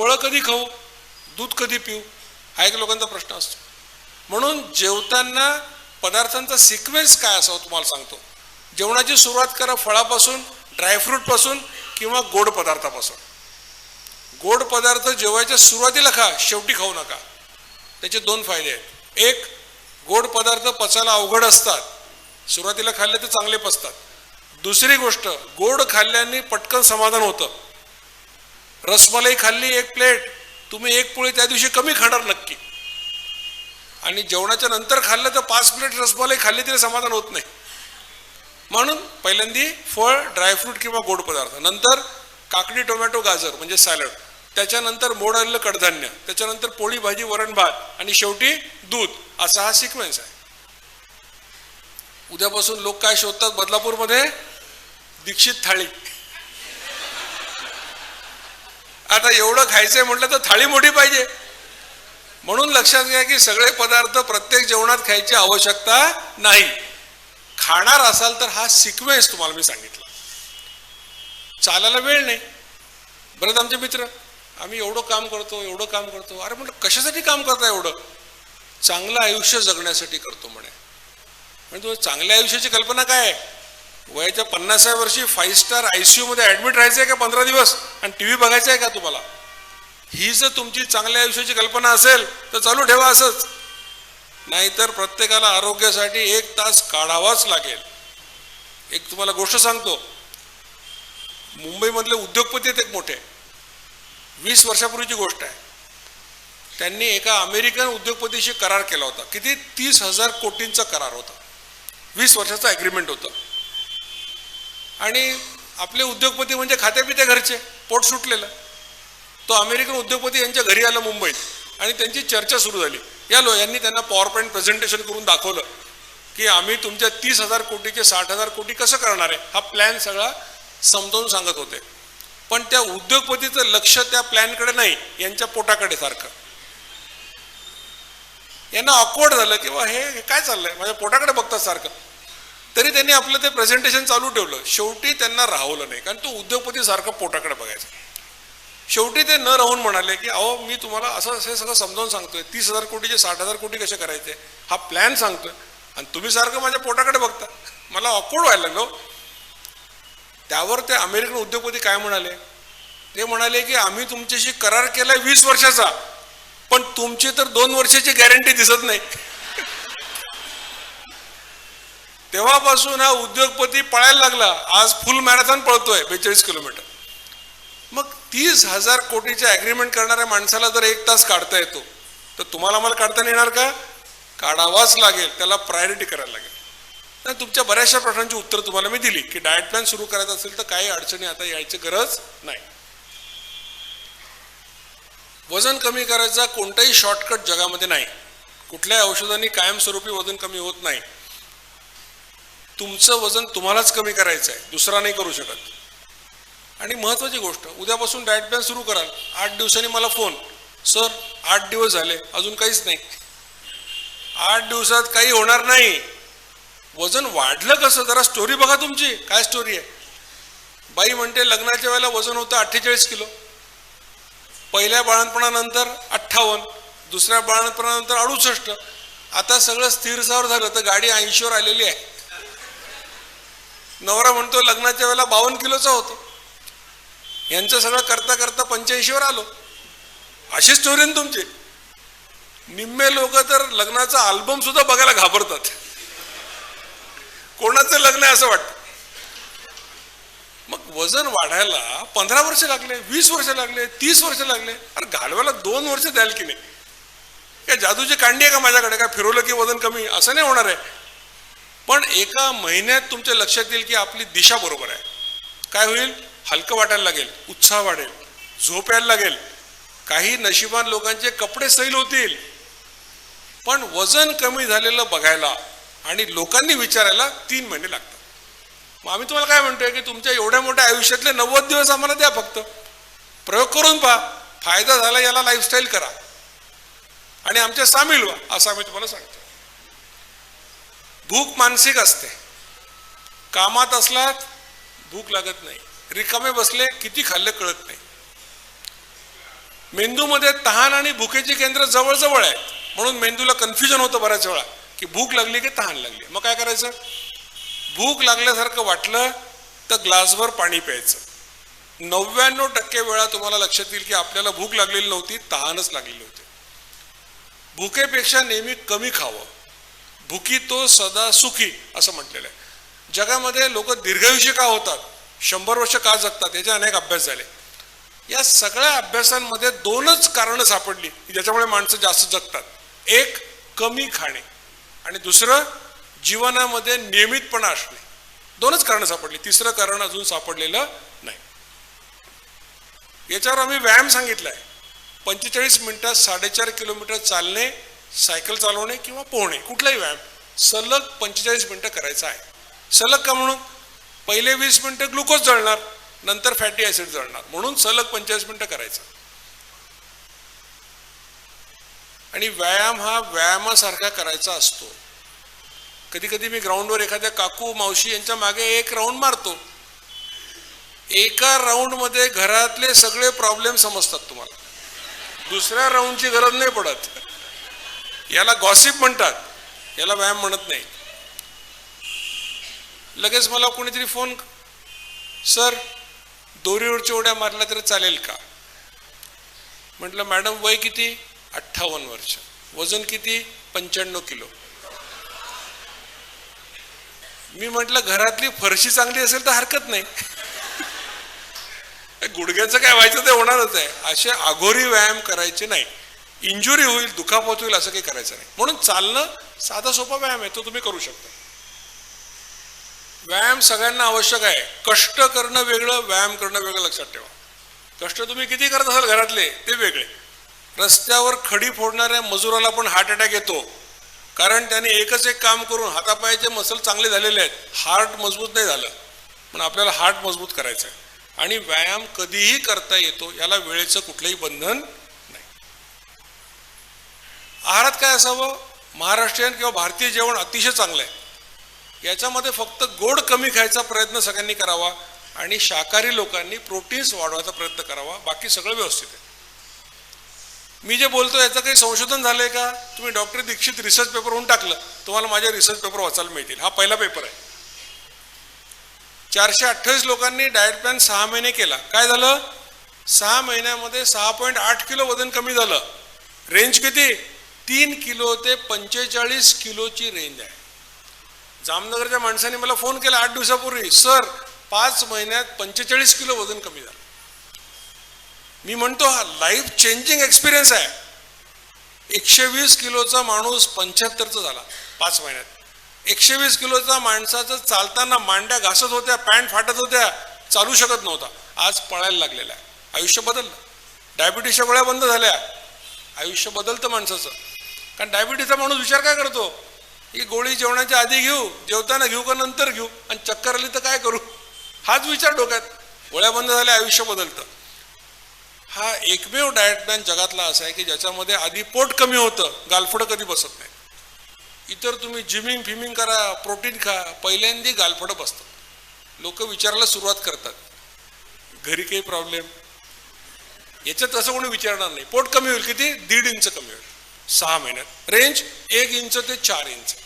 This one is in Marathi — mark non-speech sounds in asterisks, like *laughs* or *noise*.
फळं कधी खाऊ दूध कधी पिऊ हा एक लोकांचा प्रश्न असतो. म्हणून जेवताना पदार्थांचा सिक्वेन्स काय असावा तुम्हाला सांगतो. जेवणाची सुरुवात करा फळापासून ड्रायफ्रूटपासून किंवा गोड पदार्थापासून. गोड पदार्थ जेवायच्या सुरुवातीला खा शेवटी खाऊ नका. त्याचे दोन फायदे आहेत. एक गोड पदार्थ पचायला अवघड असतात. सुरुवातीला खाल्ले तर चांगले पचतात. दुसरी गोष्ट गोड खाल्ल्याने पटकन समाधान होतं. रसमलाई खाल्ली एक प्लेट तुम्ही एक पोळी त्या दिवशी कमी खाणार नक्की. आणि जेवणाच्या नंतर खाल्लं तर पाच प्लेट रसमलाई खाल्ली तरी समाधान होत नाही. म्हणून पहिल्यांदी फळ ड्रायफ्रूट किंवा गोड पदार्थ नंतर काकडी टोमॅटो गाजर म्हणजे सॅलड त्याच्यानंतर मोड आलेलं कडधान्य त्याच्यानंतर पोळी भाजी वरण भात आणि शेवटी दूध असा हा सिक्वेन्स आहे. उद्यापासून लोक काय शोधतात? बदलापूरमध्ये दीक्षित थाळी. आता एवढं खायचंय म्हटलं तर थाळी मोठी पाहिजे. म्हणून लक्षात घ्या की सगळे पदार्थ प्रत्येक जेवणात खायची आवश्यकता नाही. खाणार असाल तर हा सिक्वेन्स तुम्हाला मी सांगितला. चालायला वेळ नाही. बरेच आमचे मित्र? आम्ही एवढं काम करतो एवढं काम करतो. अरे म्हटलं कशासाठी काम करता एवढं? चांगलं आयुष्य जगण्यासाठी करतो म्हणे. म्हणजे चांगल्या आयुष्याची कल्पना काय आहे? वयाच्या पन्नासाव्या वर्षी फाईव्ह स्टार आय सी यूमध्ये ॲडमिट राहायचं आहे का पंधरा दिवस? आणि टीव्ही बघायचा आहे का तुम्हाला? ही जर तुमची चांगल्या आयुष्याची कल्पना असेल तर चालू ठेवा असंच. नाहीतर प्रत्येकाला आरोग्यासाठी एक तास काढावाच लागेल. एक तुम्हाला गोष्ट सांगतो. मुंबईमधले उद्योगपती आहेत एक मोठे. वीस वर्षापूर्वीची गोष्ट आहे. त्यांनी एका अमेरिकन उद्योगपतीशी करार केला होता. किती? तीस हजार कोटींचा करार होता. वीस वर्षाचं ॲग्रीमेंट होतं. आणि आपले उद्योगपती म्हणजे खात्यापित्या घरचे पोट सुटलेलं. तो अमेरिकन उद्योगपती यांच्या घरी आला मुंबईत आणि त्यांची चर्चा सुरू झाली. या लो यांनी त्यांना पॉवर पॉईंट प्रेझेंटेशन करून दाखवलं की आम्ही तुमच्या तीस हजार कोटीचे साठ हजार कोटी कसं करणार आहे? हा प्लॅन सगळा समजावून सांगत होते. पण त्या उद्योगपतीचं लक्ष त्या प्लॅनकडे नाही यांच्या पोटाकडे सारखं. यांना ऑकवर्ड झालं की हे काय चाललंय? माझ्या पोटाकडे बघतात सारखं. तरी त्यांनी आपलं ते प्रेझेंटेशन चालू ठेवलं. शेवटी त्यांना राहवलं नाही. कारण तो उद्योगपती सारखं पोटाकडे बघायचा. शेवटी ते न राहून म्हणाले की अहो मी तुम्हाला असं असे सगळं समजावून सांगतोय. तीस हजार कोटीचे साठ हजार कोटी कसे करायचे? हा प्लॅन सांगतोय. आणि तुम्ही सारखं माझ्या पोटाकडे बघता. मला ऑकवर्ड व्हायला लागलो हो. त्यावर ते अमेरिकन उद्योगपती काय म्हणाले? ते म्हणाले की आम्ही तुमच्याशी करार केलाय वीस वर्षाचा. पण तुमची तर दोन वर्षाची गॅरंटी दिसत नाही. तेव्हापासून हा उद्योगपती पळायला लागला. आज फुल मॅरेथॉन पळतोय बेचाळीस किलोमीटर मग तीस हजार कोटीचे ॲग्रीमेंट करणाऱ्या माणसाला जर एक तास काढता येतो तर तुम्हाला मला काढता येणार का? काढावाच लागेल त्याला प्रायोरिटी करायला लागेल. तर तुमच्या बऱ्याचशा प्रश्नांची उत्तर तुम्हाला मी दिली. की डायट प्लॅन सुरू करायचा असेल तर काही अडचणी आता यायची गरज नाही. वजन कमी करायचा कोणताही शॉर्टकट जगामध्ये नाही. कुठल्याही औषधांनी कायमस्वरूपी वजन कमी होत नाही. तुमचं वजन तुम्हालाच कमी करायचं आहे दुसरा नाही करू शकत. आणि महत्त्वाची गोष्ट उद्यापासून डाएट प्लॅन सुरू कराल. आठ दिवसांनी मला फोन सर आठ दिवस झाले अजून काहीच नाही. आठ दिवसात काही होणार नाही. वजन वाढलं कसं? जरा स्टोरी बघा तुमची. काय स्टोरी आहे? बाई म्हणते लग्नाच्या वेळेला वजन होतं अठ्ठेचाळीस किलो. पहिल्या बाळणपणानंतर अठ्ठावन्न. दुसऱ्या बाळणपणानंतर अडुसष्ट. आता सगळं स्थिरसावर झालं तर गाडी ऐंशीवर आलेली आहे. नवरा म्हणतो लग्नाच्या वेळेला बावन्न किलोचा होतो. यांचं सगळं करता करता पंच्याऐंशीवर आलो. अशी स्टोरी ना तुमची. निम्मे लोक तर लग्नाचा अल्बम सुद्धा बघायला घाबरतात. कोणाचं लग्न आहे असं वाटतं? मग वजन वाढायला पंधरा वर्ष लागले वीस वर्ष लागले तीस वर्ष लागले. अरे घालवायला दोन वर्ष द्याल की नाही? काय जादूची कांडी आहे का माझ्याकडे? काय फिरवलं की वजन कमी? असं नाही होणार आहे. पण एका महिन्यात तुमच्या लक्षात येईल की आपली दिशा बरोबर आहे. काय होईल? हलकं वाटायला लागेल उत्साह वाढेल झोप यायला लागेल. काही नशिबान लोकांचे कपडे सैल होतील. पण वजन कमी झालेलं बघायला आणि लोकांनी विचारायला तीन महिने लागतात. मग आम्ही तुम्हाला काय म्हणतोय की तुमच्या एवढ्या मोठ्या आयुष्यातले नव्वद दिवस आम्हाला द्या फक्त. प्रयोग करून पहा. फायदा झाला याला लाईफस्टाईल करा. आणि आमच्या सामील व्हा असं आम्ही तुम्हाला सांगतो भूक मानसिक असते. कामात असलात भूक लागत नाही. रिकामे बसले किती खाल्ले कळत नाही. मेंदूमध्ये तहान आणि भुकेची केंद्र जवळजवळ आहेत म्हणून मेंदूला कन्फ्युजन होतं बऱ्याच वेळा की भूक लागली की तहान लागली. मग काय करायचं? भूक लागल्यासारखं वाटलं तर ग्लासभर पाणी प्यायचं. नव्याण्णव टक्के वेळा तुम्हाला लक्षात येईल की आपल्याला भूक लागलेली नव्हती तहानच लागलेली होती. भुकेपेक्षा नेहमी कमी खावं. भुकी तो सदा सुखी असं म्हटलेलं आहे. जगामध्ये लोक दीर्घायुष्य का होतात? शंभर वर्ष का जगतात? याचे अनेक अभ्यास झाले. या सगळ्या अभ्यासांमध्ये दोनच कारणं सापडली की ज्याच्यामुळे माणसं जास्त जगतात. एक कमी खाणे. आणि दुसरं जीवनामध्ये नियमितपणा असणे. दोनच कारणं सापडली. तिसरं कारण अजून सापडलेलं नाही. याच्यावर आम्ही व्यायाम सांगितलाय. पंचेचाळीस मिनिटात साडेचार किलोमीटर चालणे सायकल चालवणे किंवा पोहणे कुठलाही व्यायाम सलग पंचेचाळीस मिनटं करायचा आहे. सलग का म्हणून? पहिले वीस मिनिटं ग्लुकोज जळणार नंतर फॅटी ऍसिड जळणार. म्हणून सलग पंचेचाळीस मिनटं करायचं. आणि व्यायाम हा व्यायामासारखा करायचा असतो. कधी कधी मी ग्राउंडवर एखाद्या काकू मावशी यांच्या मागे एक राऊंड मारतो. एका राऊंडमध्ये घरातले सगळे प्रॉब्लेम समजतात तुम्हाला. दुसऱ्या राऊंडची गरज नाही पडत. याला गॉसिप म्हणतात. याला व्यायाम म्हणत नाही. लगेच मला कोणीतरी फोन सर दोरीवरच्या उड्या मारल्या तरी चालेल का? म्हटलं मॅडम वय किती? अठ्ठावन्न वर्ष. वजन किती? पंच्याण्णव किलो. मी म्हटलं घरातली फरशी चांगली असेल तर हरकत नाही. *laughs* गुडघ्याचं काय व्हायचं ते होणारच आहे. असे अघोरी व्यायाम करायचे नाही. इंजुरी होईल दुखापत होईल असं काही करायचं नाही. म्हणून चालणं साधा सोपा व्यायाम आहे तो तुम्ही करू शकता. व्यायाम सगळ्यांना आवश्यक आहे. कष्ट करणं वेगळं व्यायाम करणं वेगळं लक्षात ठेवा. कष्ट तुम्ही किती करत असाल घरातले ते वेगळे. रस्त्यावर खडी फोडणाऱ्या मजुराला पण हार्ट अटॅक येतो. कारण त्याने एकच एक काम करून हातापायाचे मसल चांगले झालेले आहेत हार्ट मजबूत नाही झालं. पण आपल्याला हार्ट मजबूत करायचं आहे. आणि व्यायाम कधीही करता येतो याला वेळेचं कुठलंही बंधन आहारात काय असावं? महाराष्ट्रीयन किंवा भारतीय जेवण अतिशय चांगलं आहे. याच्यामध्ये फक्त गोड कमी खायचा प्रयत्न सगळ्यांनी करावा आणि शाकाहारी लोकांनी प्रोटीन्स वाढवायचा प्रयत्न करावा. बाकी सगळं व्यवस्थित आहे. मी जे बोलतो याचं काही संशोधन झालं आहे का? तुम्ही डॉक्टर दीक्षित रिसर्च पेपर होऊन टाकलं तुम्हाला माझे रिसर्च पेपर वाचायला मिळतील. हा पहिला पेपर आहे. चारशे अठ्ठावीस लोकांनी डाएट प्लॅन सहा महिने केला. काय झालं? सहा महिन्यामध्ये सहा पॉईंट आठ किलो वजन कमी झालं. रेंज किती? तीन किलो ते पंचेचाळीस किलोची रेंज आहे. जामनगरच्या माणसाने मला फोन केला आठ दिवसापूर्वी सर पाच महिन्यात पंचेचाळीस किलो वजन कमी झालं. मी म्हणतो हा लाईफ चेंजिंग एक्सपिरियन्स आहे. एकशे वीस किलोचा माणूस पंच्याहत्तरचा झाला पाच महिन्यात. एकशे वीस किलोचा माणसाचं चालताना मांड्या घासत होत्या पॅन्ट फाटत होत्या चालू शकत नव्हता. आज पळायला लागलेला आहे. आयुष्य बदललं. डायबिटीसच्या गोळ्या बंद झाल्या. आयुष्य बदलतं माणसाचं. कारण डायबिटीसचा माणूस विचार काय करतो? ही गोळी जेवणाच्या आधी घेऊ जेवताना घेऊ का नंतर घेऊ? आणि चक्कर आली तर काय करू? हाच विचार डोक्यात. गोळ्या बंद झाल्या आयुष्य बदलतं. हा एकमेव डाएट प्लॅन जगातला असा आहे की ज्याच्यामध्ये आधी पोट कमी होतं गालफडं कधी बसत नाही. इतर तुम्ही जिमिंग फिमिंग करा प्रोटीन खा पहिल्यांदा गालफडं बसतात. लोक विचारायला सुरुवात करतात. घरी काही प्रॉब्लेम याच्यात असं कोणी विचारणार नाही. पोट कमी होईल किती? दीड इंच कमी होईल. सहा महिन्यात. रेंज एक इंच ते चार इंच.